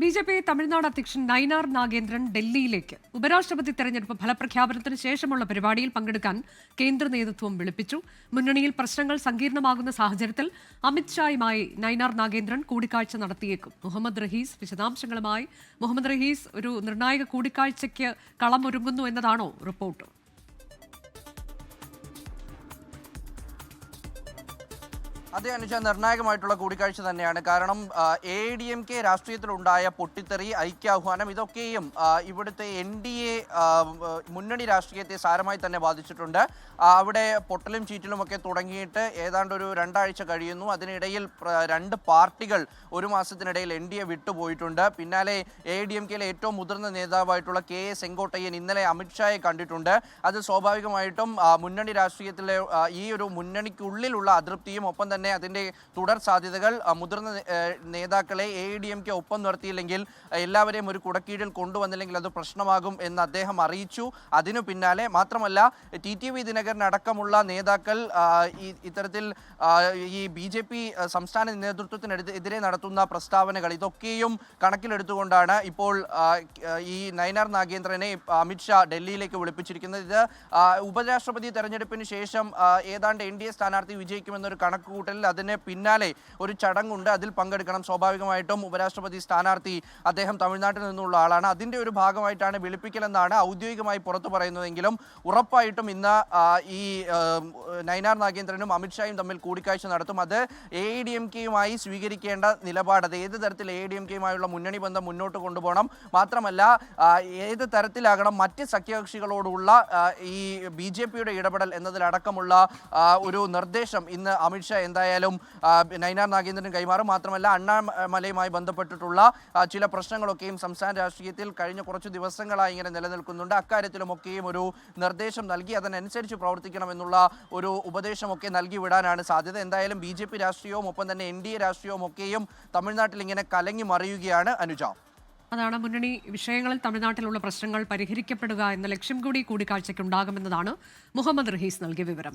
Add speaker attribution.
Speaker 1: B J P Tamil Nadu അധ്യക്ഷൻ നൈനാർ നാഗേന്ദ്രൻ ഡൽഹിയിലേക്ക്. ഉപരാഷ്ട്രപതി തെരഞ്ഞെടുപ്പ് ഫലപ്രഖ്യാപനത്തിന് ശേഷമുള്ള പരിപാടിയിൽ പങ്കെടുക്കാൻ കേന്ദ്ര നേതൃത്വം വിളിപ്പിച്ചു. മുന്നണിയിൽ പ്രശ്നങ്ങൾ സങ്കീർണമാകുന്ന സാഹചര്യത്തിൽ അമിത്ഷായുമായി നൈനാർ നാഗേന്ദ്രൻ കൂടിക്കാഴ്ച നടത്തിയേക്കും. മുഹമ്മദ് റഹീസ് വിശദാംശങ്ങളുമായി. മുഹമ്മദ് റഹീസ് ഒരു നിർണായക കൂടിക്കാഴ്ചയ്ക്ക് കളമൊരുങ്ങുന്നു എന്നതാണോ റിപ്പോർട്ട്?
Speaker 2: അതേ അനുജ നിർണായകമായിട്ടുള്ള കൂടിക്കാഴ്ച തന്നെയാണ്. കാരണം എ ഡി എം കെ രാഷ്ട്രീയത്തിലുണ്ടായ പൊട്ടിത്തെറി ഐക്യാഹ്വാനം ഇതൊക്കെയും ഇവിടുത്തെ എൻ ഡി എ മുന്നണി രാഷ്ട്രീയത്തെ സാരമായി തന്നെ ബാധിച്ചിട്ടുണ്ട്. അവിടെ പൊട്ടലും ചീറ്റലും ഒക്കെ തുടങ്ങിയിട്ട് ഏതാണ്ട് ഒരു രണ്ടാഴ്ച കഴിയുന്നു. അതിനിടയിൽ രണ്ട് പാർട്ടികൾ ഒരു മാസത്തിനിടയിൽ എൻ ഡി എ വിട്ടുപോയിട്ടുണ്ട്. പിന്നാലെ എ ഡി എം കെയിലെ ഏറ്റവും മുതിർന്ന നേതാവായിട്ടുള്ള കെ എ സെങ്കോട്ടയ്യൻ ഇന്നലെ അമിത്ഷായെ കണ്ടിട്ടുണ്ട്. അത് സ്വാഭാവികമായിട്ടും മുന്നണി രാഷ്ട്രീയത്തിലെ ഈ ഒരു മുന്നണിക്കുള്ളിലുള്ള അതൃപ്തിയും ഒപ്പം തന്നെ അതിന്റെ തുടർ സാധ്യതകൾ മുതിർന്ന നേതാക്കളെ എ ഡി എം കെ ഒപ്പം നിർത്തിയില്ലെങ്കിൽ എല്ലാവരെയും ഒരു കുടക്കീഴിൽ കൊണ്ടുവന്നില്ലെങ്കിൽ അത് പ്രശ്നമാകും എന്ന് അദ്ദേഹം അറിയിച്ചു. അതിനു പിന്നാലെ മാത്രമല്ല ടി ടി വി ദിനകരനടക്കമുള്ള നേതാക്കൾ ഈ ഇത്തരത്തിൽ ഈ ബി ജെ പി സംസ്ഥാന നേതൃത്വത്തിനെതിരെ നടത്തുന്ന പ്രസ്താവനകൾ ഇതൊക്കെയും കണക്കിലെടുത്തുകൊണ്ടാണ് ഇപ്പോൾ ഈ നയനാർ നാഗേന്ദ്രനെ അമിത്ഷാ ഡൽഹിയിലേക്ക് വിളിപ്പിച്ചിരിക്കുന്നത്. ഇത് ഉപരാഷ്ട്രപതി തെരഞ്ഞെടുപ്പിന് ശേഷം ഏതാണ്ട് എൻ ഡി എ സ്ഥാനാർത്ഥി വിജയിക്കുമെന്നൊരു കണക്കുകൂട്ടലിൽ അതിന് പിന്നാലെ ഒരു ചടങ്ങുണ്ട്. അതിൽ പങ്കെടുക്കണം. സ്വാഭാവികമായിട്ടും ഉപരാഷ്ട്രപതി സ്ഥാനാർത്ഥി അദ്ദേഹം തമിഴ്നാട്ടിൽ നിന്നുള്ള ആളാണ്. അതിന്റെ ഒരു ഭാഗമായിട്ടാണ് വിളിപ്പിക്കലെന്നാണ് ഔദ്യോഗികമായി പുറത്തു പറയുന്നതെങ്കിലും ഉറപ്പായിട്ടും ഇന്ന് ഈ നയനാർ നാഗേന്ദ്രനും അമിത്ഷായും തമ്മിൽ കൂടിക്കാഴ്ച നടത്തും. അത് എ ഐ ഡി എം കെയുമായി സ്വീകരിക്കേണ്ട നിലപാട് അത് ഏത് തരത്തിൽ എ ഐ ഡി എം കെയുമായുള്ള മുന്നണി ബന്ധം മുന്നോട്ട് കൊണ്ടുപോകണം മാത്രമല്ല ഏത് തരത്തിലാകണം മറ്റ് സഖ്യകക്ഷികളോടുള്ള ഈ ബി ജെ പിയുടെ ഇടപെടൽ എന്നതിലടക്കമുള്ള ഒരു നിർദ്ദേശം ഇന്ന് അമിത്ഷാ എന്തായാലും നൈനാർ നാഗേന്ദ്രൻ കൈമാറും. മാത്രമല്ല അണ്ണാമലയുമായി ബന്ധപ്പെട്ടിട്ടുള്ള ചില പ്രശ്നങ്ങളൊക്കെയും സംസ്ഥാന രാഷ്ട്രീയത്തിൽ കഴിഞ്ഞ കുറച്ച് ദിവസങ്ങളായി ഇങ്ങനെ നിലനിൽക്കുന്നുണ്ട്. അക്കാര്യത്തിലുമൊക്കെയും ഒരു നിർദ്ദേശം നൽകി അതിനനുസരിച്ച് പ്രവർത്തിക്കണമെന്നുള്ള ഒരു ഉപദേശമൊക്കെ നൽകി വിടാനാണ് സാധ്യത. എന്തായാലും ബി ജെ പി രാഷ്ട്രീയവും ഒപ്പം തന്നെ എൻ ഡി എ രാഷ്ട്രീയവും ഒക്കെയും തമിഴ്നാട്ടിൽ ഇങ്ങനെ കലങ്ങി മറിയുകയാണ് അനുജ.
Speaker 1: അതാണ് മുന്നണി വിഷയങ്ങളിൽ തമിഴ്നാട്ടിലുള്ള പ്രശ്നങ്ങൾ പരിഹരിക്കപ്പെടുക എന്ന ലക്ഷ്യം കൂടി കൂടിക്കാഴ്ചയ്ക്ക് ഉണ്ടാകുമെന്നതാണ് മുഹമ്മദ് റഹീസ് നൽകിയ വിവരം.